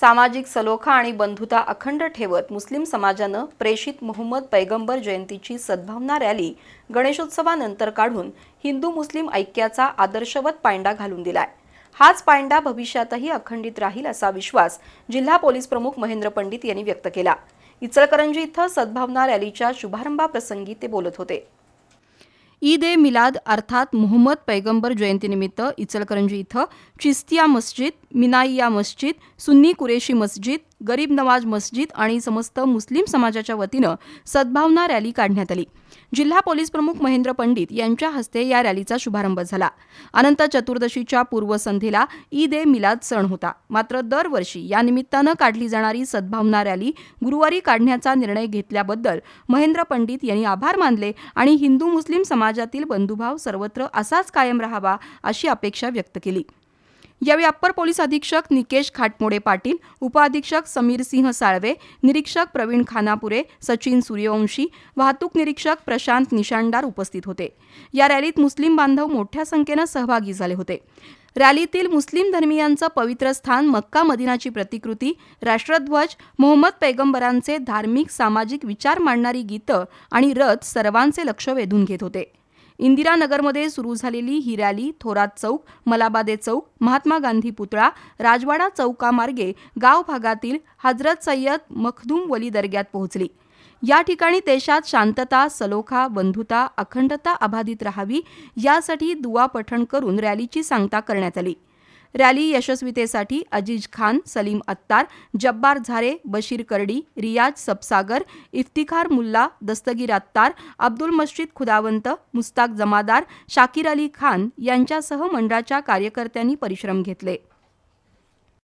सामाजिक सलोखा आणि बंधुता अखंड ठेवत मुस्लिम समाजानं प्रेषित मोहम्मद पैगंबर जयंतीची सद्भावना रॅली गणेशोत्सवानंतर काढून हिंदू मुस्लिम ऐक्याचा आदर्शवत पायंडा घालून दिलाय. हाच पायंडा भविष्यातही अखंडित राहील असा विश्वास जिल्हा पोलीस प्रमुख महेंद्र पंडित यांनी व्यक्त केला. इचलकरंजी इथं सद्भावना रॅलीच्या शुभारंभाप्रसंगी ते बोलत होते. ईद ए मिलाद अर्थात मोहम्मद पैगंबर जयंतीनिमित्त इचलकरंजी इथं चिस्तिया मस्जिद मिनाईया मस्जिद सुन्नी कुरेशी मस्जिद गरीब नवाज मस्जिद आणि समस्त मुस्लिम समाजाच्या वतीनं सद्भावना रॅली काढण्यात आली. जिल्हा पोलीस प्रमुख महेंद्र पंडित यांच्या हस्ते या रॅलीचा शुभारंभ झाला. अनंत चतुर्दशीच्या पूर्वसंध्येला ईद ए मिलाद सण होता. मात्र दरवर्षी या निमित्तानं काढली जाणारी सद्भावना रॅली गुरुवारी काढण्याचा निर्णय घेतल्याबद्दल महेंद्र पंडित यांनी आभार मानले आणि हिंदू मुस्लिम समाजातील बंधुभाव सर्वत्र असाच कायम राहावा अशी अपेक्षा व्यक्त केली. यावेळी अप्पर पोलीस अधीक्षक निकेश खाटमोडे पाटील उपअधीक्षक समीर सिंह साळवे निरीक्षक प्रवीण खानापुरे सचिन सूर्यवंशी वाहतूक निरीक्षक प्रशांत निशांडार उपस्थित होते. या रॅलीत मुस्लिम बांधव मोठ्या संख्येनं सहभागी झाले होते. रॅलीतील मुस्लिम धर्मियांचं पवित्र स्थान मक्का मदिनाची प्रतिकृती राष्ट्रध्वज मोहम्मद पैगंबरांचे धार्मिक सामाजिक विचार मांडणारी गीतं आणि रथ सर्वांचे लक्ष वेधून घेत होते. इंदिरानगरमध्ये सुरू झालेली ही रॅली थोरात चौक मलाबादे चौक महात्मा गांधी पुतळा राजवाडा चौकामार्गे गाव भागातील हजरत सय्यद मखदूम वली दर्ग्यात पोहोचली. या ठिकाणी देशात शांतता सलोखा बंधुता अखंडता अबाधित राहावी यासाठी दुवा पठण करून रॅलीची सांगता करण्यात आली. रॅली यशस्वीतेसाठी अजीज खान सलीम अत्तार जब्बार झारे बशीर करडी रियाज सबसागर इफ्तिखार मुल्ला दस्तगीर अत्तार अब्दुल मस्जिद खुदावंत मुस्ताक जमादार शाकीर अली खान यांच्यासह मंडळाच्या कार्यकर्त्यांनी परिश्रम घेतले.